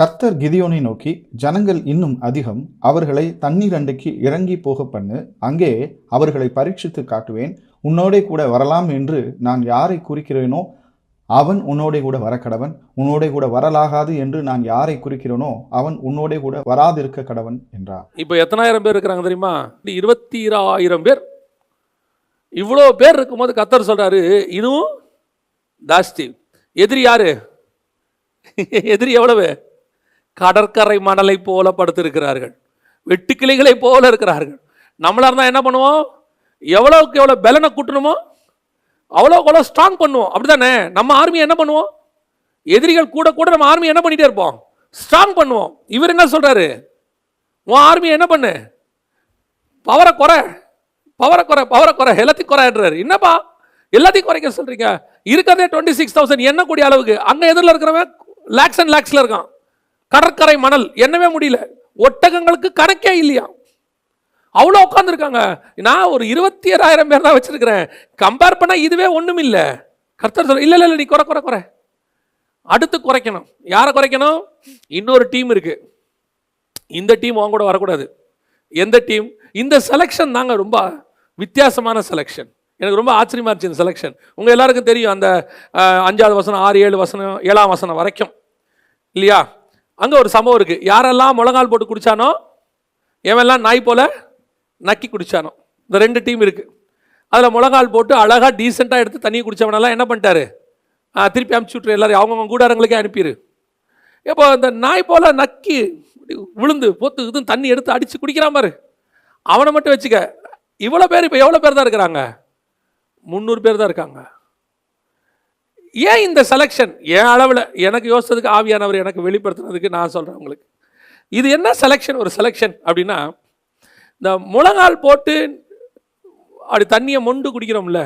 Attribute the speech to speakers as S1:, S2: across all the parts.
S1: கர்த்தர் கிதியோனை நோக்கி ஜனங்கள் இன்னும் அதிகம் அவர்களை தண்ணீர் அண்டைக்கு இறங்கி போக பண்ணு அங்கே அவர்களை பரீட்சித்து காட்டுவேன் உன்னோடே கூட வரலாம் என்று நான் யாரை குறிக்கிறேனோ அவன் உன்னோடே கூட வரக்கடவன் உன்னோடே கூட வரலாகாது என்று நான் யாரை குறிக்கிறேனோ அவன் உன்னோடே கூட வராதிருக்க கடவன் என்றார்.
S2: இப்போ எத்தனாயிரம் பேர் இருக்கிறாங்க தெரியுமா? இருபத்தி ஆயிரம் பேர். இவ்வளோ பேர் இருக்கும்போது கத்தர் சொல்றாரு இதுவும் ஜாஸ்தி. எதிரி யாரு? எதிரி எவ்வளவு? கடற்கரை மணலை போல படுத்திருக்கிறார்கள். வெட்டுக்கிளிகளை போல இருக்கிறார்கள். நம்மளா இருந்தால் என்ன பண்ணுவோம்? எவ்வளோக்கு எவ்வளோ பலனை கூட்டணுமோ அவ்வளோக்கு அவ்வளோ ஸ்ட்ராங் பண்ணுவோம். அப்படிதானே நம்ம ஆர்மி என்ன பண்ணுவோம்? எதிரிகள் கூட கூட நம்ம ஆர்மி என்ன பண்ணிகிட்டே இருப்போம்? ஸ்ட்ராங் பண்ணுவோம். இவர் என்ன சொல்கிறாரு உன் ஆர்மி என்ன பண்ணு? பவரை குறை. பவரை குறை பவரை குறை. எல்லாத்தையும் குறைன்றாரு என்னப்பா? எல்லாத்தையும் குறைக்க சொல்கிறீங்க இருக்கிறதே டுவெண்ட்டி சிக்ஸ் தௌசண்ட் என்ன கூடிய அளவுக்கு? அங்கே எதிரில் இருக்கிறவன் லேக்ஸ் அண்ட் லேக்ஸில் இருக்கான். கடற்கரை மணல். என்னவே முடியல. ஒட்டகங்களுக்கு கணக்கே இல்லையா? அவ்வளோ உட்காந்துருக்காங்க நான் ஒரு இருபத்தி ஏழாயிரம் பேர் தான் வச்சுருக்கிறேன். கம்பேர் பண்ணால் இதுவே ஒன்றும் இல்லை. கர்த்தர் சொல்ல இல்லை இல்லை நீ குறை குறை குறை. அடுத்து குறைக்கணும். யாரை குறைக்கணும்? இன்னொரு டீம் இருக்குது இந்த டீம் அவங்க கூட வரக்கூடாது. எந்த டீம் இந்த செலெக்ஷன் தாங்க ரொம்ப வித்தியாசமான செலெக்ஷன் எனக்கு ரொம்ப ஆச்சரியமா இருந்துச்சு இந்த செலெக்ஷன் உங்கள் எல்லாருக்கும் தெரியும் அந்த அஞ்சாவது வசனம் ஆறு ஏழு வசனம் ஏழாம் வசனம் வரைக்கும். இல்லையா? அங்கே ஒரு சம்பவம் இருக்குது யாரெல்லாம் முழங்கால் போட்டு குடித்தானோ எவெல்லாம் நாய் போல் நக்கி குடித்தானோ இந்த ரெண்டு டீம் இருக்குது அதில் முழங்கால் போட்டு அழகாக டீசெண்டாக எடுத்து தண்ணி குடித்தவனெல்லாம் என்ன பண்ணிட்டாரு? திருப்பி அனுப்பிச்சி விட்ரு எல்லாரும் அவங்கவுங்க கூடாரங்களுக்கே அனுப்பிடு இப்போ இந்த நாய் போல் நக்கி விழுந்து பொத்து இது தண்ணி எடுத்து அடித்து குடிக்கிறான் பாரு. அவனை மட்டும் வச்சுக்க இவ்வளோ பேர் இப்போ எவ்வளோ பேர் தான் இருக்கிறாங்க? முந்நூறு பேர் தான் இருக்காங்க. ஏன் இந்த செலெக்ஷன் என் அளவில் எனக்கு யோசித்ததுக்கு ஆவியானவர் எனக்கு வெளிப்படுத்துனதுக்கு நான் சொல்கிறேன் உங்களுக்கு. இது என்ன செலெக்ஷன் ஒரு செலெக்ஷன் அப்படின்னா இந்த முழங்கால் போட்டு அப்படி தண்ணியை மொண்டு குடிக்கிறோம்ல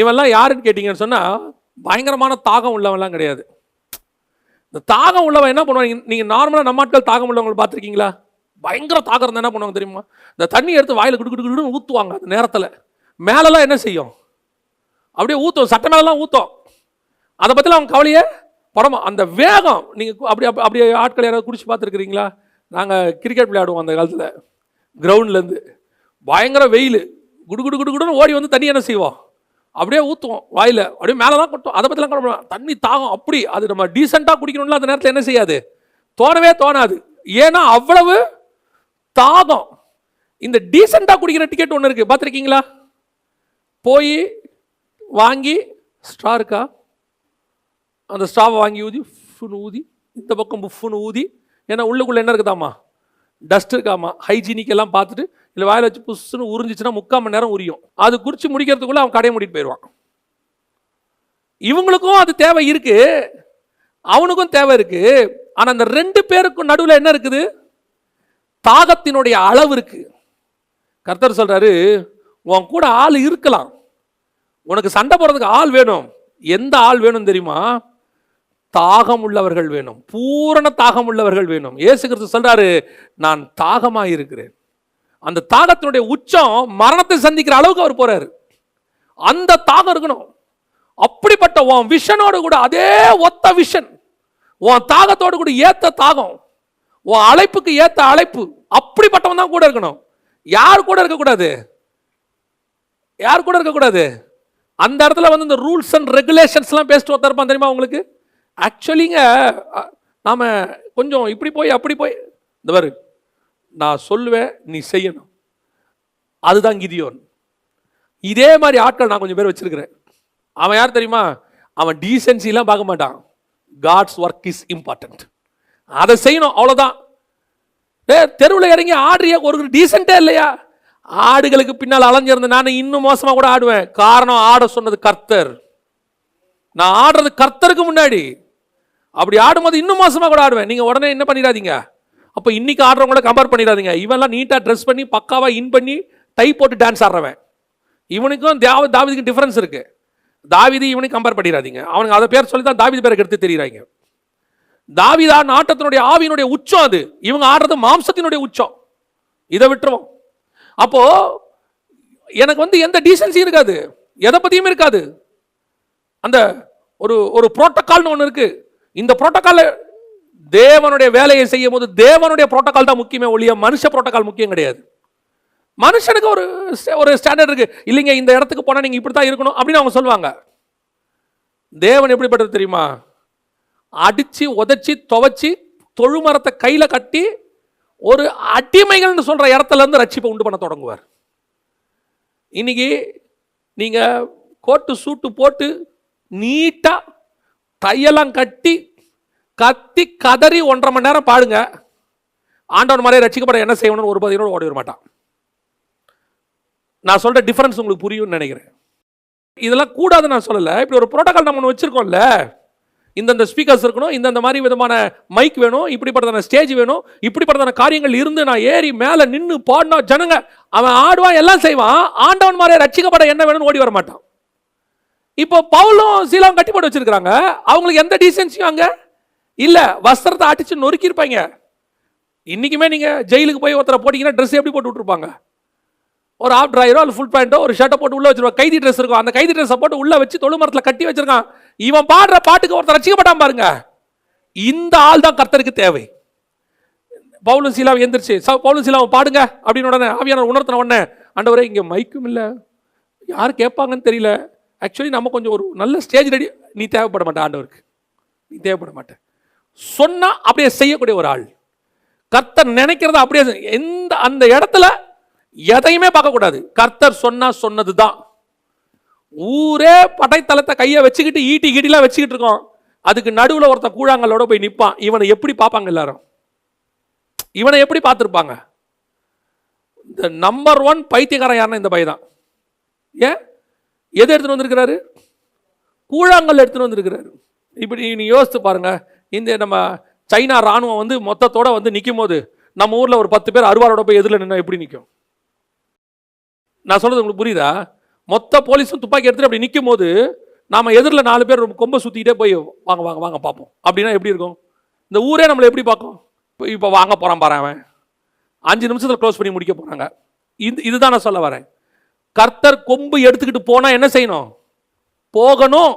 S2: இவெல்லாம் யாருன்னு கேட்டிங்கன்னு சொன்னால் பயங்கரமான தாகம் உள்ளவன்லாம் கிடையாது. இந்த தாகம் உள்ளவன் என்ன பண்ணுவாங்க நீங்கள் நார்மலாக நம்ம ஆட்கள் தாகம் உள்ளவங்களை பார்த்துருக்கீங்களா? பயங்கர தாகம் இருந்தால் என்ன பண்ணுவாங்க தெரியுமா? இந்த தண்ணி எடுத்து வாயில் குடு குடு குடுன்னு ஊற்றுவாங்க அந்த நேரத்தில். மேலெல்லாம் என்ன செய்யும்? அப்படியே ஊற்றும் சட்ட மேலெல்லாம் ஊற்றும் அதை பற்றிலாம் அவங்க கவலையே படமா அந்த வேகம் நீங்கள் அப்படி அப்படி அப்படியே ஆட்கள் யாராவது குடிச்சு பார்த்துருக்குறீங்களா? நாங்கள் கிரிக்கெட் விளையாடுவோம் அந்த காலத்தில். கிரவுண்ட்லேருந்து பயங்கர வெயில். குடு குடு குடு குடுன்னு ஓடி வந்து தண்ணி என்ன செய்வோம். அப்படியே ஊற்றுவோம் வாயில். அப்படியே மேலே தான் கொட்டும். அதை பற்றிலாம் கவலை தண்ணி தாகம் அப்படி. அது நம்ம டீசெண்டாக குடிக்கணும்ல அந்த நேரத்தில் என்ன செய்யாது? தோணவே தோணாது. ஏன்னா அவ்வளவு தாகம். இந்த டீசெண்டாக குடிக்கிற டிக்கெட் ஒன்று இருக்குது பார்த்துருக்கீங்களா? போய் வாங்கி ஸ்டாருக்கா இருக்கா? அந்த ஸ்டாவை வாங்கி ஊதி ஃபுன்னு ஊதி இந்த பக்கம் புஃப்னு ஊதி ஏன்னா உள்ளுக்குள்ளே என்ன இருக்குதாம்மா? டஸ்ட் இருக்காமா ஹைஜீனிக் எல்லாம் பார்த்துட்டு இல்லை வாயில் வச்சு புஷ்ஷுன்னு உறிஞ்சிச்சுன்னா முக்கால் மணி நேரம் உரியும். அது குறித்து முடிக்கிறதுக்குள்ளே அவன் கடையை மூடிட்டு போயிடுவான். இவங்களுக்கும் அது தேவை இருக்குது அவனுக்கும் தேவை இருக்குது ஆனால் அந்த ரெண்டு பேருக்கும் நடுவில் என்ன இருக்குது? தாகத்தினுடைய அளவு இருக்குது கர்த்தர் சொல்கிறாரு உன் கூட ஆள் இருக்கலாம். உனக்கு சண்டை போடுறதுக்கு ஆள் வேணும். எந்த ஆள் வேணும் தெரியுமா? தாகம் உள்ளவர்கள் வேணும். பூரண தாகம் உள்ளவர்கள் வேணும். ஏசு கிறிஸ்து சொல்றாரு நான் தாகமாக இருக்கிறேன் அந்த தாகத்தினுடைய உச்சம் மரணத்தை சந்திக்கிற அளவுக்கு அவர் போறாரு. அந்த தாகம் இருக்கணும். அப்படிப்பட்ட உன் விஷனோடு கூட அதே ஒத்த விஷன் உன் தாகத்தோடு கூட ஏத்த தாகம் உன் அழைப்புக்கு ஏத்த அழைப்பு அப்படிப்பட்டவன் தான் கூட இருக்கணும். யார் கூட இருக்கக்கூடாது? யார் கூட இருக்கக்கூடாது? அந்த இடத்துல வந்து இந்த ரூல்ஸ் அண்ட் ரெகுலேஷன்ஸ்லாம் பேசிட்டு ஒருத்தருப்பான் தெரியுமா உங்களுக்கு? ஆக்சுவலிங்க நாம் கொஞ்சம் இப்படி போய் அப்படி போய் இந்த பாரு நான் சொல்லுவேன் நீ செய்யணும். அதுதான் கிதியோன். இதே மாதிரி ஆட்கள் நான் கொஞ்சம் பேர் வச்சுருக்கிறேன். அவன் யார் தெரியுமா? அவன் டீசென்சிலாம் பார்க்க மாட்டான். காட்ஸ் ஒர்க் இஸ் இம்பார்ட்டன்ட் அதை செய்யணும் அவ்வளோதான் ஏ தெருவில் இறங்கி ஆடுறியா? ஒரு டீசெண்டே இல்லையா? ஆடுகளுக்கு பின்னால் அலைஞ்சிருந்த நான் இன்னும் மோசமாக கூட ஆடுவேன். காரணம் ஆட சொன்னது கர்த்தர். நான் ஆடுறது கர்த்தருக்கு முன்னாடி. அப்படி ஆடும்போது இன்னும் மோசமாக கூட ஆடுவேன். நீங்கள் உடனே என்ன பண்ணிடாதீங்க. அப்போ இன்னைக்கு ஆடுறவங்கள கம்பேர் பண்ணிடாதீங்க. இவன்லாம் நீட்டாக ட்ரெஸ் பண்ணி பக்காவாக இன் பண்ணி டை போட்டு டான்ஸ் ஆடுறவன். இவனுக்கும் தேவ தாவதிக்கும் டிஃப்ரென்ஸ் இருக்கு. தாவிதி இவனுக்கு கம்பேர் பண்ணிடாதீங்க. அவனுக்கு அதை பேர் சொல்லி தான் தாவிதி பேரை எடுத்து தெரியுறாங்க. தாவிதா நாட்டத்தினுடைய ஆவியினுடைய உச்சம் அது. இவங்க ஆடுறது மாம்சத்தினுடைய உச்சம். இதை விட்டுருவோம். அப்போ எனக்கு வந்து எந்த டீசன்சியும் இருக்காது. எதை பத்தியும் இருக்காது. அந்த ஒரு ஒரு புரோட்டோகால்னு ஒன்று இருக்குது இந்த புரோட்டோக்கால் தேவனுடைய வேலையை செய்யும் போது தேவனுடைய புரோட்டோக்கால் தான் முக்கியமே ஒழிய மனுஷ புரோட்டோக்கால் முக்கியம் கிடையாது. மனுஷனுக்கு ஒரு ஒரு ஸ்டாண்டர்ட் இருக்கு. இல்லைங்க இந்த இடத்துக்கு போனால் நீங்கள் இப்படி தான் இருக்கணும் அப்படின்னு அவங்க சொல்லுவாங்க. தேவன் எப்படிப்பட்டது தெரியுமா? அடித்து உதைச்சி துவைச்சி தொழுமரத்தை கையில் கட்டி ஒரு அடிமைகள்னு சொல்கிற இடத்துலேருந்து ரட்சிப்பை உண்டு பண்ண தொடங்குவார். இன்னைக்கு நீங்கள் கோட்டு சூட்டு போட்டு நீட்டாக தையெல்லாம் கட்டி கத்தி கதறி ஒன்றரை மணி நேரம் பாடுங்க. ஆண்டவன் மாதிரியே ரட்சிக்கப்பட என்ன செய்யணும்னு ஒரு பதினோடு ஓடி வர மாட்டான். நான் சொல்கிற டிஃப்ரென்ஸ் உங்களுக்கு புரியும்னு நினைக்கிறேன். இதெல்லாம் கூடாது நான் சொல்லலை. இப்படி ஒரு ப்ரோட்டோக்கால் நம்ம ஒன்று வச்சுருக்கோம்ல. இந்தந்த ஸ்பீக்கர்ஸ் இருக்கணும் இந்தந்த மாதிரி விதமான மைக் வேணும் இப்படிப்பட்டதான ஸ்டேஜ் வேணும் இப்படிப்பட்டதான காரியங்கள் இருந்து நான் ஏறி மேலே நின்று பாடினா ஜனங்க அவன் ஆடுவான் எல்லாம் செய்வான். ஆண்டவன் மாதிரி ரட்சிக்கப்பட என்ன வேணும்னு ஓடி வர மாட்டான். இப்போ பவுலும் சீலாவும் கட்டி போட்டு வச்சிருக்கிறாங்க. அவங்களுக்கு எந்த டீசென்சியும் அங்கே இல்லை. வஸ்திரத்தை அடிச்சு நொறுக்கியிருப்பாங்க. இன்னைக்குமே நீங்கள் ஜெயிலுக்கு போய் ஒருத்தரை போட்டிங்கன்னா ட்ரெஸ் எப்படி போட்டு விட்டுருப்பாங்க? ஒரு ஆஃப் டிராயரோ அல்ல ஃபுல் பேண்ட்டோ ஒரு ஷர்ட்டை போட்டு உள்ளே வச்சிருவாங்க. கைதி ட்ரெஸ் இருக்கும். அந்த கைதி ட்ரெஸ்ஸை போட்டு உள்ளே வச்சு தொழுமரத்தில் கட்டி வச்சிருக்கான். இவன் பாடுற பாட்டுக்கு ஒருத்தர் ரசிக்கப்பட்டான் பாருங்க. இந்த ஆள் தான் கர்த்தருக்கு தேவை. பவுலும் சீலாவும் எந்திரிச்சு "ச- பவுலும் சீலாவும் பாடுங்க அப்படின்னு உடனே ஆவியானவர் உணர்த்தின உடனே ஆண்டவரே இங்கே மைக்கும் இல்லை. யார் கேட்பாங்கன்னு தெரியல. ஆக்சுவலி நம்ம கொஞ்சம் ஒரு நல்ல ஸ்டேஜ் ரெடி நீ தேவைப்பட மாட்டேன் ஆண்டவருக்கு. நீ தேவைப்பட மாட்டேன் சொன்னால் அப்படியே செய்யக்கூடிய ஒரு ஆள். கர்த்தர் நினைக்கிறத அப்படியே எந்த அந்த இடத்துல எதையுமே பார்க்கக்கூடாது கர்த்தர் சொன்னால் சொன்னது தான் ஊரே படைத்தளத்தை கையை வச்சுக்கிட்டு ஈட்டி கீட்டிலாம் வச்சுக்கிட்டு இருக்கோம். அதுக்கு நடுவில் ஒருத்தன் கூழாங்கல்லோட போய் நிற்பான் இவனை எப்படி பார்ப்பாங்க எல்லாரும்? இவனை எப்படி பார்த்துருப்பாங்க? இந்த நம்பர் ஒன் பைத்தியக்காரன் யாருன்னா இந்த பையன் ஏன்? எது எடுத்துகிட்டு வந்திருக்கிறாரு? கூழாங்கல் எடுத்துகிட்டு வந்திருக்கிறாரு. இப்படி நீ யோசித்து பாருங்கள் இந்த நம்ம சைனா ராணுவம் வந்து மொத்தத்தோட வந்து நிற்கும் போது நம்ம ஊரில் ஒரு பத்து பேர் அருவாரோட போய் எதிரில் நின்று எப்படி நிற்கும் நான் சொல்கிறது உங்களுக்கு புரியுதா? மொத்த போலீஸும் துப்பாக்கி எடுத்துட்டு அப்படி நிற்கும் போது நாம் எதிரில் நாலு பேர் கொம்ப சுற்றிக்கிட்டே போய் வாங்க வாங்க வாங்க பார்ப்போம். அப்படின்னா எப்படி இருக்கும்? இந்த ஊரே நம்மளை எப்படி பார்க்கும்? இப்போ இப்போ வாங்க போகிறான் பாரு அவன். அஞ்சு நிமிஷத்தில் க்ளோஸ் பண்ணி முடிக்க போகிறாங்க இது இதுதான் நான் சொல்ல வரேன். கர்த்தர் கொம்பு எடுத்துக்கிட்டு போனால் என்ன செய்யணும்? போகணும்.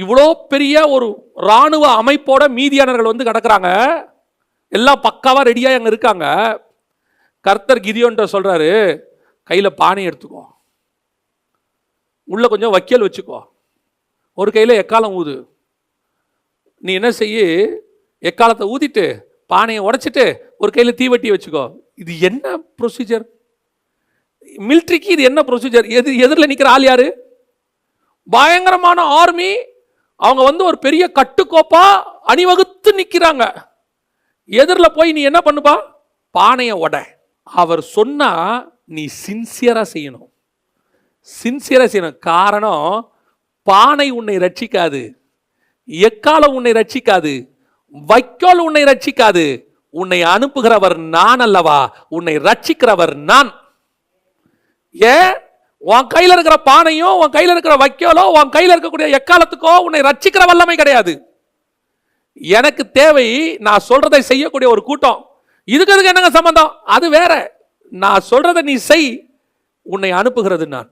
S2: இவ்வளோ பெரிய ஒரு ராணுவ அமைப்போட மீதியானவர்கள் வந்து கிடக்குறாங்க. எல்லாம் பக்காவாக ரெடியாக அங்கே இருக்காங்க. கர்த்தர் கிதியோன்ற சொல்கிறாரு கையில் பானை எடுத்துக்கோ. உள்ளே கொஞ்சம் வக்கீல் வச்சுக்கோ. ஒரு கையில் எக்காலம் ஊது. நீ என்ன செய்ய? எக்காலத்தை ஊதிட்டு பானையை உடைச்சிட்டு ஒரு கையில் தீவட்டி வச்சுக்கோ. இது என்ன ப்ரொசீஜர் மிலிட்ரிக்கு இது என்ன ப்ரொசீஜர் எது எதிரில் நிற்கிற ஆள் யார்? பயங்கரமான ஆர்மி அவங்க வந்து ஒரு பெரிய கட்டுக்கோப்பாக அணிவகுத்து நிற்கிறாங்க எதிரில் போய் நீ என்ன பண்ணுப்பா? பானையை உட அவர் சொன்னால் நீ சின்சியராக செய்யணும். சின்சியராக செய்யணும். காரணம் பானை உன்னை ரட்சிக்காது. எக்காலம் உன்னை ரட்சிக்காது? வைக்கோல் உன்னை ரட்சிக்காது. உன்னை அனுப்புகிறவர் நான் அல்லவா? உன்னை ரட்சிக்கிறவர் நான். ஏன் உன் கையில் இருக்கிற பானையும் உன் கையில் இருக்கிற வைக்கோலோ உன் கையில் இருக்கக்கூடிய எக்காலத்துக்கோ உன்னை ரட்சிக்கிற வல்லமை கிடையாது. எனக்கு தேவை நான் சொல்றதை செய்யக்கூடிய ஒரு கூட்டம். இதுக்கு அதுக்கு என்னங்க சம்பந்தம்? அது வேற. நான் சொல்றதை நீ செய். உன்னை அனுப்புகிறது நான்.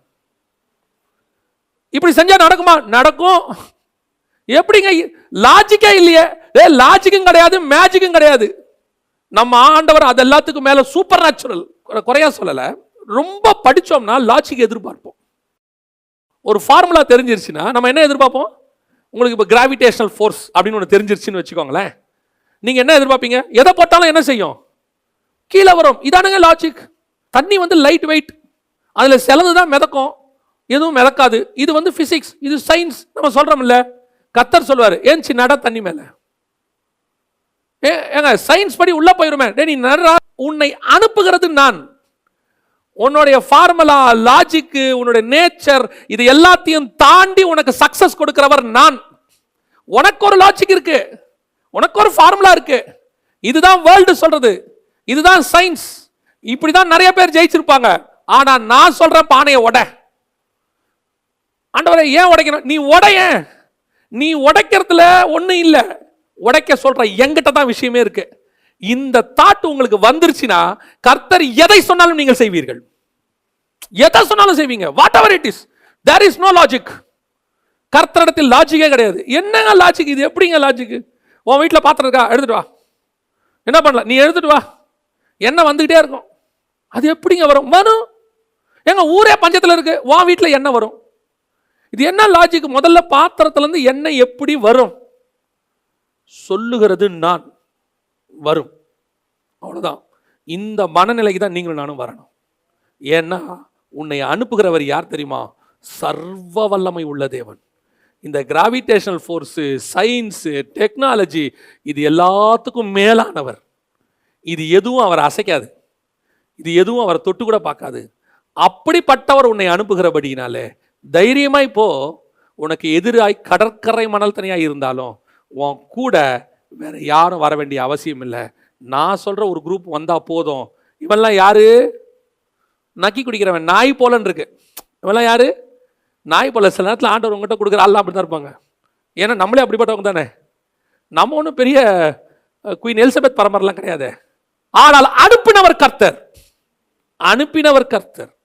S2: இப்படி செஞ்சா நடக்குமா? நடக்கும். எப்படிங்க? லாஜிக்கே இல்லையே. ஏ லாஜிக்கும் கிடையாது மேஜிக்கும் கிடையாது. நம்ம ஆண்டவர் அது எல்லாத்துக்கும் மேல சூப்பர் நேச்சுரல் குறையா சொல்லலை. ரொம்ப படிச்சோம்னா லாஜிக் எதிர்பார்ப்போம். ஒரு ஃபார்முலா தெரிஞ்சிருச்சுன்னா நம்ம என்ன எதிர்பார்ப்போம்? உங்களுக்கு இப்போ கிராவிடேஷனல் ஃபோர்ஸ் அப்படின்னு ஒன்று தெரிஞ்சிருச்சுன்னு வச்சுக்கோங்களேன். நீங்கள் என்ன எதிர்பார்ப்பீங்க? எதை போட்டாலும் என்ன செய்யும்? கீழே வரும். இதானுங்க லாஜிக் தண்ணி வந்து லைட் வெயிட் அதில் சிலது தான் மிதக்கும். எதுவும் மிதக்காது. இது வந்து ஃபிசிக்ஸ் இது சயின்ஸ் நம்ம சொல்கிறோம்ல கத்தர் சொல்வார் ஏன்ச்சி நட தண்ணி மேலே. ஏங்க சயின்ஸ் படி உள்ளே போயிருமே. டே நீ நடரா உன்னை அனுப்புகிறது நான். உன்னுடைய ஃபார்முலா லாஜிக்கு உன்னுடைய நேச்சர் இது எல்லாத்தையும் தாண்டி உனக்கு சக்சஸ் கொடுக்கிறவர் நான். உனக்கு ஒரு லாஜிக் இருக்கு. உனக்கு ஒரு ஃபார்முலா இருக்கு. இதுதான் வேர்ல்டு சொல்றது. இதுதான் சயின்ஸ் இப்படிதான் நிறைய பேர் ஜெயிச்சிருப்பாங்க. ஆனா நான் சொல்றேன் பானையை உட. ஆண்டவரை ஏன் உடைக்கணும்? நீ உடைய. நீ உடைக்கிறதுல ஒன்றும் இல்லை. உடைக்க சொல்ற எங்கிட்ட தான் விஷயமே இருக்குது இந்த தாட் உங்களுக்கு வந்துருச்சுன்னா கர்த்தர் எதை சொன்னாலும் நீங்கள் செய்வீர்கள். எதை சொன்னாலும் செய்வீங்க. Whatever it is there is no logic கர்த்தரிடத்தில் லாஜிக்கே கிடையாது. என்னங்க லாஜிக் இது எப்படிங்க லாஜிக் உன் வீட்டில் பாத்திரம் இருக்கா? எடுத்துட்டு வா. என்ன பண்ணல? நீ எடுத்துட்டு வா. எண்ணெய் வந்துக்கிட்டே இருக்கும். அது எப்படிங்க வரும்? வரும். எங்க ஊரே பஞ்சத்தில் இருக்கு. உன் வீட்டில் எண்ணெய் வரும். இது என்ன லாஜிக் முதல்ல பாத்திரத்துலேருந்து எண்ணெய் எப்படி வரும்? சொல்லுகிறது நான். வரும். அவ்வளோதான் இந்த மனநிலைக்கு தான் நீங்களும் நானும் வரணும். ஏன்னா உன்னை அனுப்புகிறவர் யார் தெரியுமா? சர்வ வல்லமை உள்ள தேவன். இந்த கிராவிடேஷனல் ஃபோர்ஸு சயின்ஸு டெக்னாலஜி இது எல்லாத்துக்கும் மேலானவர். இது எதுவும் அவர் அசைக்காது. இது எதுவும் அவரை தொட்டு கூட பார்க்காது. அப்படிப்பட்டவர் உன்னை அனுப்புகிறபடினாலே தைரியமாய் போ. உனக்கு எதிராய் கடற்கரை மணல் தனியாக இருந்தாலும் உன் கூட வேறு யாரும் வர வேண்டிய அவசியம் இல்லை. நான் சொல்கிற ஒரு குரூப் வந்தால் போதும். இவெல்லாம் யார்? நக்கி குடிக்கிறவன். நாய் போலன்னு இருக்கு. இவெல்லாம் யார்? நாய் போல. சில நேரத்தில் ஆண்டவர் உங்கள்கிட்ட கொடுக்குற ஆள்லாம் அப்படி தான் இருப்பாங்க. ஏன்னா நம்மளே அப்படிப்பட்டவங்க தானே. நம்ம ஒன்றும் பெரிய குயின் எலிசபெத் பரம்பரெலாம் கிடையாது. ஆனால் அனுப்பினவர் கர்த்தர். அனுப்பினவர் கர்த்தர்.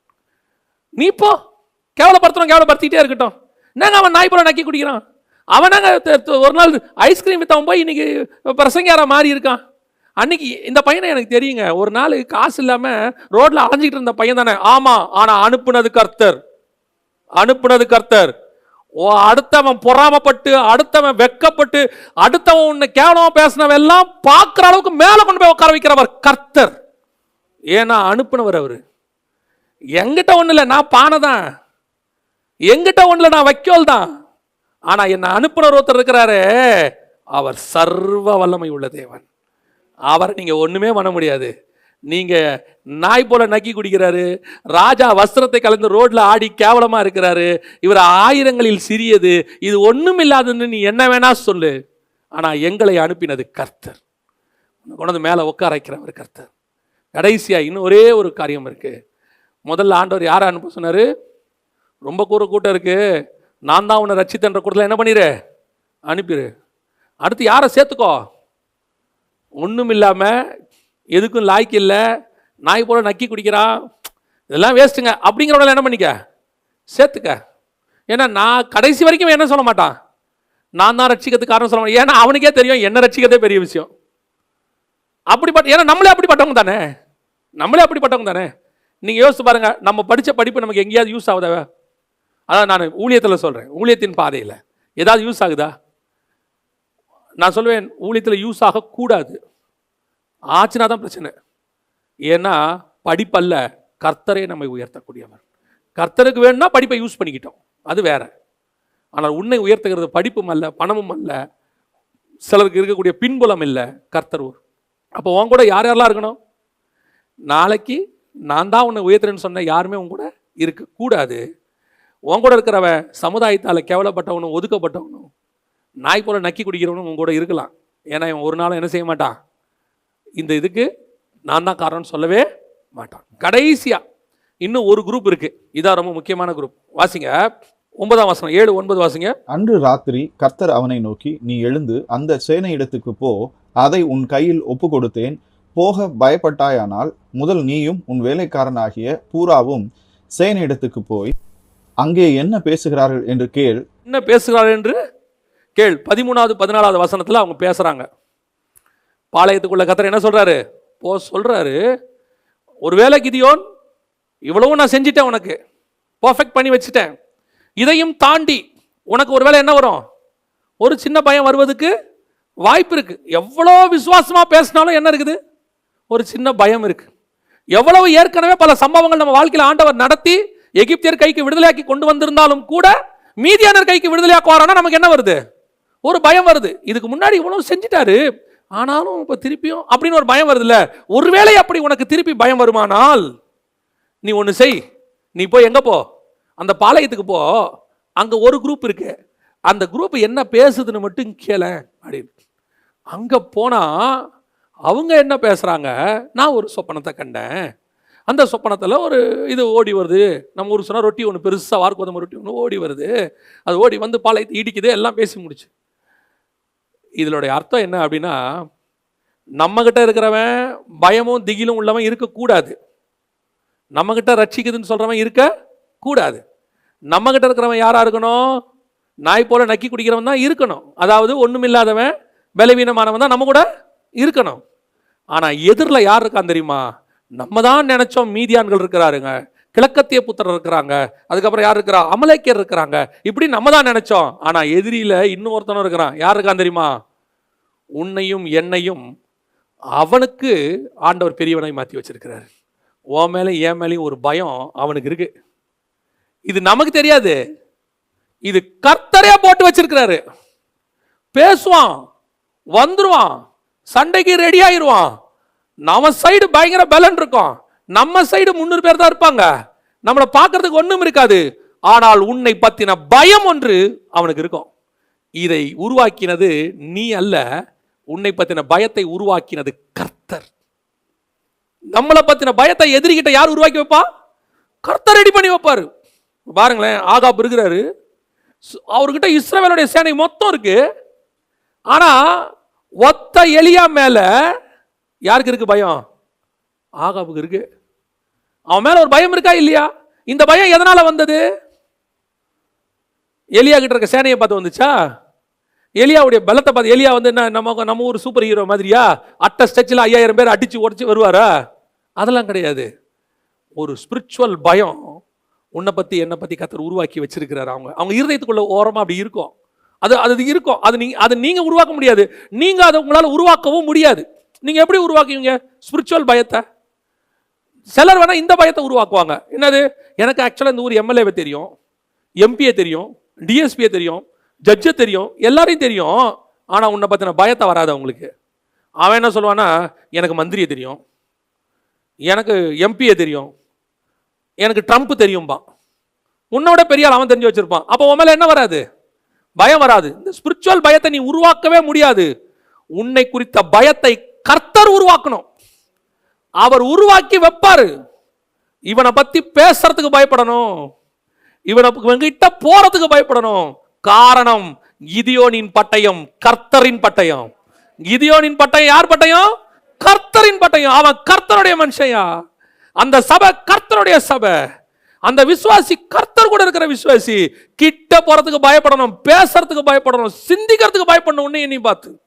S2: நீ போ. கேவலப்படுத்துகிறோம் கேவலப்படுத்திக்கிட்டே இருக்கட்டும். என்னங்க அவன் நாய் போல நக்கி குடிக்கிறான்? அவனாங்க ஒரு நாள் ஐஸ்கிரீம் வித்தவன் போய் இன்னைக்கு பிரசங்கியாரா மாறி இருக்கான். அன்னைக்கு இந்த பையனை எனக்கு தெரியுங்க. ஒரு நாள் காசு இல்லாமல் ரோட்ல அலைஞ்சிக்கிட்டு இருந்த பையன் தானே. ஆமா ஆனா அனுப்புனது கர்த்தர். அனுப்புனது கர்த்தர். ஓ அடுத்தவன் பொறாமப்பட்டு அடுத்தவன் வெக்கப்பட்டு அடுத்தவன் உன்னை கேவலமாக பேசினவன் எல்லாம் பார்க்குற அளவுக்கு மேலே கொண்டு போய் உட்கார வைக்கிறவர் கர்த்தர். ஏன்னா அனுப்புனவர் அவர். எங்கிட்ட ஒன்றும் இல்லை நான் பானை தான் எங்கிட்ட ஒன்றும் இல்லை நான் வைக்கோல் தான் ஆனால் என்ன அனுப்புனர் ஒருத்தர் இருக்கிறாரு அவர் சர்வ வல்லமை உள்ள தேவன். அவரை நீங்கள் ஒன்றுமே பண்ண முடியாது. நீங்கள் நாய் போல நக்கி குடிக்கிறாரு ராஜா வஸ்திரத்தை கலந்து ரோட்டில் ஆடி கேவலமாக இருக்கிறாரு இவர் ஆயிரங்களில் சிறியது இது ஒன்றும் இல்லாததுன்னு நீ என்ன வேணா சொல்லு. ஆனால் எங்களை அனுப்பினது கர்த்தர். உன்னை கொண்டு வந்து உட்கார வைக்கிறவர் கர்த்தர். கடைசியாக இன்னும் ஒரே ஒரு காரியம் இருக்குது முதல்ல ஆண்டவர் யாரை அனுப்ப சொன்னார்? ரொம்ப கூற கூட்டம் இருக்குது நான் தான் உன்னை ரட்சித்தன்ற கூட்டத்தில் என்ன பண்ணிடு அனுப்பிடு அடுத்து யாரை சேர்த்துக்கோ? ஒன்றும் இல்லாமல் எதுக்கும் லாய்க்கு இல்லை. நாய் போல நக்கி குடிக்கிறான் இதெல்லாம் வேஸ்ட்டுங்க அப்படிங்கிறவங்கள என்ன பண்ணிக்க? சேர்த்துக்க. ஏன்னா நான் கடைசி வரைக்கும் என்ன சொல்ல மாட்டான்? நான் தான் ரட்சிக்கிறதுக்கு காரணம் சொல்ல மாட்டேன். ஏன்னா அவனுக்கே தெரியும் என்ன ரட்சிக்கிறதே பெரிய விஷயம். அப்படிப்பட்ட ஏன்னா நம்மளே அப்படிப்பட்டவங்க தானே? நம்மளே அப்படிப்பட்டவங்க தானே? நீங்கள் யோசிச்சு பாருங்க. நம்ம படித்த படிப்பு நமக்கு எங்கேயாவது யூஸ் ஆகுதாவே அதான் நான் ஊழியத்தில் சொல்கிறேன் ஊழியத்தின் பாதையில். ஏதாவது யூஸ் ஆகுதா? நான் சொல்லுவேன் ஊழியத்தில் யூஸ் ஆகக்கூடாது. ஆச்சுனா தான் பிரச்சனை. ஏன்னா படிப்பல்ல. கர்த்தரே நம்மை உயர்த்தக்கூடியவர். கர்த்தருக்கு வேணும்னா படிப்பை யூஸ் பண்ணிக்கிட்டோம். அது வேற. ஆனால் உன்னை உயர்த்துகிறது படிப்பும் அல்ல பணமும் அல்ல. சிலருக்கு இருக்கக்கூடிய பின்புலம் இல்லை. கர்த்தர் அப்போ உன் கூட யார் யாரெல்லாம் இருக்கணும்? நாளைக்கு நான் தான் உன்னை உயர்த்துறேன்னு சொன்ன யாருமே உன் கூட இருக்கக்கூடாது. உன் கூட இருக்கிறவன் சமுதாயத்தால் கேவலப்பட்டவனும் ஒதுக்கப்பட்டவனும் நாய் போல நக்கி குடிக்கிறவனும் உன் கூட இருக்கலாம். ஏன்னா இவன் ஒரு நாளும் என்ன செய்ய மாட்டான்? இந்த இதுக்கு நான் தான் காரணம்னு சொல்லவே மாட்டான். கடைசியாக இன்னும் ஒரு குரூப் இருக்கு. இதான் ரொம்ப முக்கியமான குரூப் வாசிங்க. ஒன்பதாம் வாசனம். ஏழு ஒன்பது வாசிங்க.
S1: அன்று ராத்திரி கர்த்தர் அவனை நோக்கி நீ எழுந்து அந்த சேனை இடத்துக்கு போ. அதை உன் கையில் ஒப்பு கொடுத்தேன் போக பயப்பட்டாயானால் முதல் நீயும் உன் வேலைக்காரனாகிய பூராவும் சேனை இடத்துக்கு போய் அங்கே என்ன பேசுகிறார்கள் என்று கேள்.
S2: என்ன பேசுகிறார்கள் என்று கேள். பதிமூணாவது பதினாலாவது வசனத்தில் அவங்க பேசுகிறாங்க பாளையத்துக்குள்ள கத்தர் என்ன சொல்கிறாரு போ சொல்கிறாரு ஒருவேளை கிதியோன் இவ்வளவும் நான் செஞ்சிட்டேன் உனக்கு. பர்ஃபெக்ட் பண்ணி வச்சுட்டேன். இதையும் தாண்டி உனக்கு ஒருவேளை என்ன வரும்? ஒரு சின்ன பயம் வருவதுக்கு வாய்ப்பு இருக்கு. எவ்வளோ விசுவாசமாக பேசினாலும் என்ன இருக்குது? ஒரு சின்ன பயம் இருக்கு. எவ்வளவு ஏற்கனவே பல சம்பவங்கள் நம்ம வாழ்க்கையில் ஆண்டவர் நடத்தி எகிப்தியர் கைக்கு விடுதலையாக்கி கொண்டு வந்திருந்தாலும் கூட மீதியானர் கைக்கு விடுதலையாக்குவாரானா? நமக்கு என்ன வருது? ஒரு பயம் வருது. இதுக்கு முன்னாடி இவ்வளவு செஞ்சிட்டாரு. ஆனாலும் இப்போ திருப்பியும் அப்படின்னு ஒரு பயம் வருதுல்ல? ஒருவேளை அப்படி உனக்கு திருப்பி பயம் வருமானால் நீ ஒன்று செய். நீ போய் எங்கே போ? அந்த பாளையத்துக்கு போ. அங்கே ஒரு குரூப் இருக்கு. அந்த குரூப் என்ன பேசுதுன்னு மட்டும் கேள அப்படின்னு. அங்கே போனால் அவங்க என்ன பேசுகிறாங்க நான் ஒரு சொப்பனத்தை கண்டேன். அந்த சொப்பனத்தில் ஒரு இது ஓடி வருது. நம்ம ஒரு சொன்னால் ரொட்டி ஒன்று பெருசாக வார்க்கோதம் ரொட்டி ஒன்று ஓடி வருது. அது ஓடி வந்து பாளையத்தை இடிக்குது எல்லாம் பேசி முடிச்சு. இதனுடைய அர்த்தம் என்ன அப்படின்னா நம்மக்கிட்ட இருக்கிறவன் பயமும் திகிலும் உள்ளவன் இருக்கக்கூடாது. நம்மக்கிட்ட ரட்சிக்குதுன்னு சொல்கிறவன் இருக்க கூடாது நம்மக்கிட்ட இருக்கிறவன் யாராக இருக்கணும்? நாய் போல நக்கி குடிக்கிறவன் தான் இருக்கணும். அதாவது ஒன்றுமில்லாதவன் பலவீனமானவன் தான் நம்ம கூட இருக்கணும். ஆனால் எதிரில் யார் இருக்கான் தெரியுமா? நம்ம தான் நினைச்சோம் மீதியான்கள் இருக்கிறாருங்க. கிழக்கத்திய புத்திரர் இருக்கிறாங்க. அதுக்கப்புறம் யார் இருக்கிறா? அமலேக்கியர் இருக்கிறாங்க. இப்படி நம்ம தான் நினைச்சோம். ஆனா எதிரியில இன்னொருத்தனும் இருக்கிறான். யார் இருக்கான் தெரியுமா? உன்னையும் என்னையும் அவனுக்கு ஆண்டவர் பெரியவனை மாற்றி வச்சிருக்கிறார். ஓ மேலே என் மேலேயும் ஒரு பயம் அவனுக்கு இருக்கு. இது நமக்கு தெரியாது. இது கர்த்தரையா போட்டு வச்சிருக்கிறாரு. பேசுவான் வந்துருவான் சண்டைக்கு ரெடி ஆயிடுவான் நம்ம சைடு பயங்கர பலன் இருக்கும். நம்ம சைடு முன்னூறு பேர் தான் இருப்பாங்க. நம்மளை பார்க்கறதுக்கு ஒன்றும் இருக்காது. ஆனால் உன்னை பற்றின பயம் ஒன்று அவனுக்கு இருக்கும். இதை உருவாக்கினது நீ அல்ல. உன்னை பற்றின பயத்தை உருவாக்கினது கர்த்தர். நம்மளை பற்றின பயத்தை எதிரிகிட்ட யார் உருவாக்கி வைப்பா? கர்த்தர் ரெடி பண்ணி வைப்பார். பாருங்களேன் ஆகாப் இருக்கிறாரு. அவர்கிட்ட இஸ்ரவேலுடைய சேனை மொத்தம் இருக்கு. ஆனால் ஒத்த எலியா மேலே யாருக்கு இருக்கு பயம்? ஆகாபுக்கு இருக்கு. அவன் மேல ஒரு பயம் இருக்கா இல்லையா? இந்த பயம் எதனால வந்தது? எலியா கிட்ட இருக்க சேனையை பார்த்து வந்துச்சா? எலியாவுடைய பலத்தை பார்த்து எலியா வந்து என்ன நம்ம நம்ம ஊர் சூப்பர் ஹீரோ மாதிரியா? அட்ட ஸ்டெச்சில் ஐயாயிரம் பேர் அடித்து உடச்சி வருவாரா? அதெல்லாம் கிடையாது. ஒரு ஸ்பிரிச்சுவல் பயம். உன்னை பற்றி என்னை பற்றி கத்தர் உருவாக்கி வச்சிருக்கிறாரு அவங்க. அவங்க இருதயத்துக்குள்ள ஓரமாக அப்படி இருக்கும். அது அது இருக்கும். அது நீங்கள் அதை நீங்கள் உருவாக்க முடியாது. நீங்கள் அதை உங்களால் உருவாக்கவும் முடியாது. நீங்கள் எப்படி உருவாக்குவீங்க? ஸ்பிரிச்சுவல் பயத்தை. சிலர் வேணால் இந்த பயத்தை உருவாக்குவாங்க. என்னது? எனக்கு ஆக்சுவலாக இந்த ஊர் எம்எல்ஏவை தெரியும் எம்பியை தெரியும் டிஎஸ்பியை தெரியும் ஜட்ஜை தெரியும் எல்லாரையும் தெரியும். ஆனால் உன்னை பற்றின பயத்தை வராது அவங்களுக்கு. அவன் என்ன சொல்லுவான்னா எனக்கு மந்திரியை தெரியும் எனக்கு எம்பியை தெரியும் எனக்கு ட்ரம்ப் தெரியும்பா. உன்னோட பெரிய அவன் தெரிஞ்சு வச்சுருப்பான். அப்போ உன் மேலே என்ன வராது? பயம் வராது. இந்த ஸ்பிரிச்சுவல் பயத்தை நீ உருவாக்கவே முடியாது. உன்னை குறித்த பயத்தை கர்த்தர் உருவாக்கணும். அவர் உருவாக்கி வைப்பாரு. இவனை பற்றி பேசுறதுக்கு பயப்படணும். இவனை இவங்கிட்ட போறதுக்கு பயப்படணும். காரணம் கிதியோனின் பட்டயம் கர்த்தரின் பட்டயம். கிதியோனின் பட்டயம் யார் பட்டயம்? கர்த்தரின் பட்டயம். அவன் கர்த்தருடைய மனுஷயா அந்த சபை கர்த்தருடைய சபை. அந்த விசுவாசி கர்த்தர் கூட இருக்கிற விசுவாசி கிட்ட போறதுக்கு பயப்படணும் பேசுறதுக்கு பயப்படணும் சிந்திக்கிறதுக்கு பயப்படணும் உன்னை நீ பார்த்து.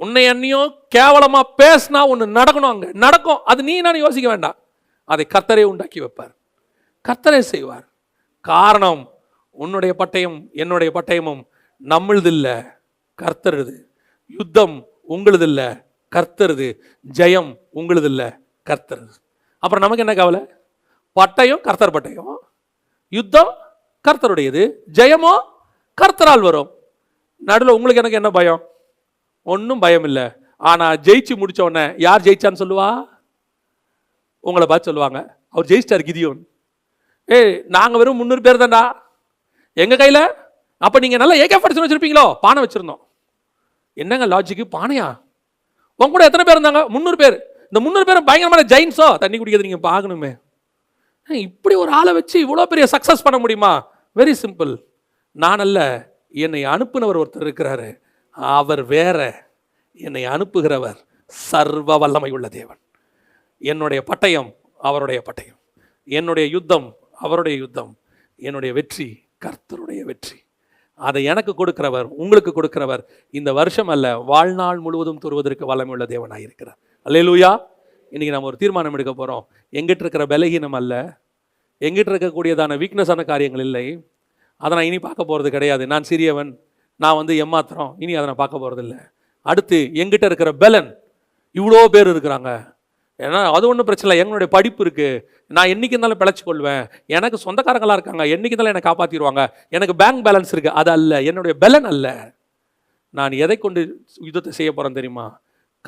S2: உன்னை என்னையும் கேவலமாக பேசினா ஒன்று நடக்கணும் அங்கே. நடக்கும். அது நீ நான் யோசிக்க வேண்டாம். அதை கர்த்தரே உண்டாக்கி வைப்பார். கர்த்தரே செய்வார். காரணம் உன்னுடைய பட்டயம் என்னுடைய பட்டயமும் நம்மளுதில்ல. கர்த்தருது. யுத்தம் உங்களுதில்ல. கர்த்தருது. ஜெயம் உங்களுதில்ல. கர்த்தருது. அப்புறம் நமக்கு என்ன கவலை? பட்டயம் கர்த்தர் பட்டயம். யுத்தம் கர்த்தருடையது. ஜெயமோ கர்த்தரால் வரும். நடுவில் உங்களுக்கு எனக்கு என்ன பயம்? ஒன்றும் பயம் இல்லை ஆனால் ஜெயிச்சு முடித்த உடனே யார் ஜெயிச்சான்னு சொல்லுவா? உங்களை பார்த்து சொல்லுவாங்க. அவர் ஜெயிச்சிட்டார் கிதியோன். ஏய் நாங்கள் வெறும் முந்நூறு பேர் தான்டா. எங்கள் கையில்? அப்போ நீங்கள் நல்லா ஏகே ஃபர்ஸ்ட் வச்சுருப்பீங்களோ? பானை வச்சுருந்தோம். என்னங்க லாஜிக்கு பானையா? உங்க கூட எத்தனை பேர் இருந்தாங்க? முந்நூறு பேர். இந்த முந்நூறு பேரும் பயங்கரமான ஜெயின்ஸோ தண்ணி குடிக்கிறது நீங்கள் பார்க்கணுமே. இப்படி ஒரு ஆளை வச்சு இவ்வளோ பெரிய சக்ஸஸ் பண்ண முடியுமா? வெரி சிம்பிள் நான் அல்ல என்னை அனுப்புனவர் ஒருத்தர் இருக்கிறாரு. அவர் வேற என்னை அனுப்புகிறவர் சர்வ வல்லமை உள்ள தேவன். என்னுடைய பட்டயம் அவருடைய பட்டயம். என்னுடைய யுத்தம் அவருடைய யுத்தம். என்னுடைய வெற்றி கர்த்தருடைய வெற்றி. அதை எனக்கு கொடுக்கிறவர் உங்களுக்கு கொடுக்கிறவர் இந்த வருஷம் அல்ல வாழ்நாள் முழுவதும் தருவதற்கு வல்லமை உள்ள தேவனாக இருக்கிறார். அல்லேலூயா. இன்றைக்கி நம்ம ஒரு தீர்மானம் எடுக்க போகிறோம் எங்கிட்ட இருக்கிற பலகீனம் அல்ல. எங்கிட்ட இருக்கக்கூடியதான வீக்னஸான காரியங்கள் இல்லை. அதை நான் இனி பார்க்க போகிறது கிடையாது. நான் சிறியவன். நான் வந்து ஏமாத்துறோம். இனி அதை நான் பார்க்க போகிறதில்ல அடுத்து எங்கிட்ட இருக்கிற பெலன். இவ்வளோ பேர் இருக்கிறாங்க. ஏன்னா அது ஒன்றும் பிரச்சனை இல்லை. எங்களுடைய படிப்பு இருக்குது நான் என்றைக்கு இருந்தாலும் பிழைச்சி கொள்வேன். எனக்கு சொந்தக்காரங்களாக இருக்காங்க. என்னைக்கு இருந்தாலும் என்னை காப்பாற்றிடுவாங்க எனக்கு பேங்க் பேலன்ஸ் இருக்குது அது அல்ல. என்னுடைய பலன் அல்ல. நான் எதை கொண்டு யுத்தத்தை செய்ய போகிறேன் தெரியுமா?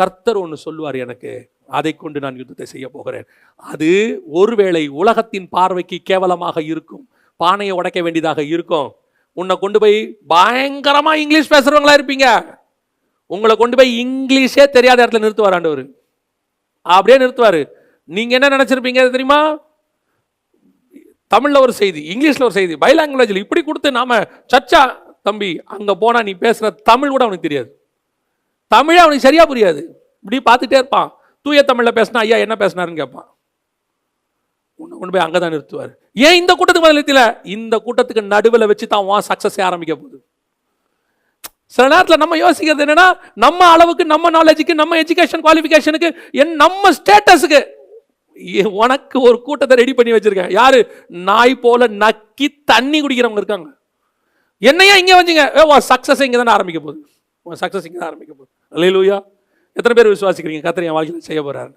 S2: கர்த்தர் ஒன்று சொல்லுவார் எனக்கு. அதை கொண்டு நான் யுத்தத்தை செய்ய போகிறேன். அது ஒருவேளை உலகத்தின் பார்வைக்கு கேவலமாக இருக்கும். பானையை உடைக்க வேண்டியதாக இருக்கும். உன்னை கொண்டு போய் பயங்கரமாக இங்கிலீஷ் பேசுகிறவங்களா இருப்பீங்க. உங்களை கொண்டு போய் இங்கிலீஷே தெரியாத இடத்துல நிறுத்துவார் ஆண்டவர். அப்படியே நிறுத்துவார். நீங்கள் என்ன நினச்சிருப்பீங்க தெரியுமா? தமிழில் ஒரு செய்தி இங்கிலீஷில் ஒரு செய்தி பை லாங்குவேஜில் இப்படி கொடுத்து நாம் சர்ச்சா தம்பி அங்கே போனால் நீ பேசுகிற தமிழ் கூட அவனுக்கு தெரியாது. தமிழே அவனுக்கு சரியாக புரியாது. இப்படி பார்த்துட்டே இருப்பான். தூய தமிழில் பேசினா ஐயா என்ன பேசினாருன்னு கேட்பான். உன்னை கொண்டு போய் அங்கே தான் நிறுத்துவார். ஏன் இந்த கூட்டத்துக்கு முதல்ல நிறுத்தல இந்த கூட்டத்துக்கு நடுவில் வச்சு தான் உன் சக்ஸஸே ஆரம்பிக்க போகுது. சில நேரத்தில் நம்ம யோசிக்கிறது என்னன்னா நம்ம அளவுக்கு நம்ம நாலேஜுக்கு நம்ம எஜுகேஷன் குவாலிஃபிகேஷனுக்கு என் நம்ம ஸ்டேட்டஸுக்கு உனக்கு ஒரு கூட்டத்தை ரெடி பண்ணி வச்சிருக்கேன். யாரு? நாய் போல நக்கி தண்ணி குடிக்கிறவங்க இருக்காங்க. என்னையா இங்கே வந்துங்க? ஏ உன் சக்ஸஸ் இங்கே தானே ஆரம்பிக்க போகுது. உன் சக்ஸஸ் இங்கே தான் ஆரம்பிக்க போகுது. அல்லையிலூயா எத்தனை பேர் விசுவாசிக்கிறீங்க? கத்திரி என் வாழ்க்கையில் செய்ய போகிறாரு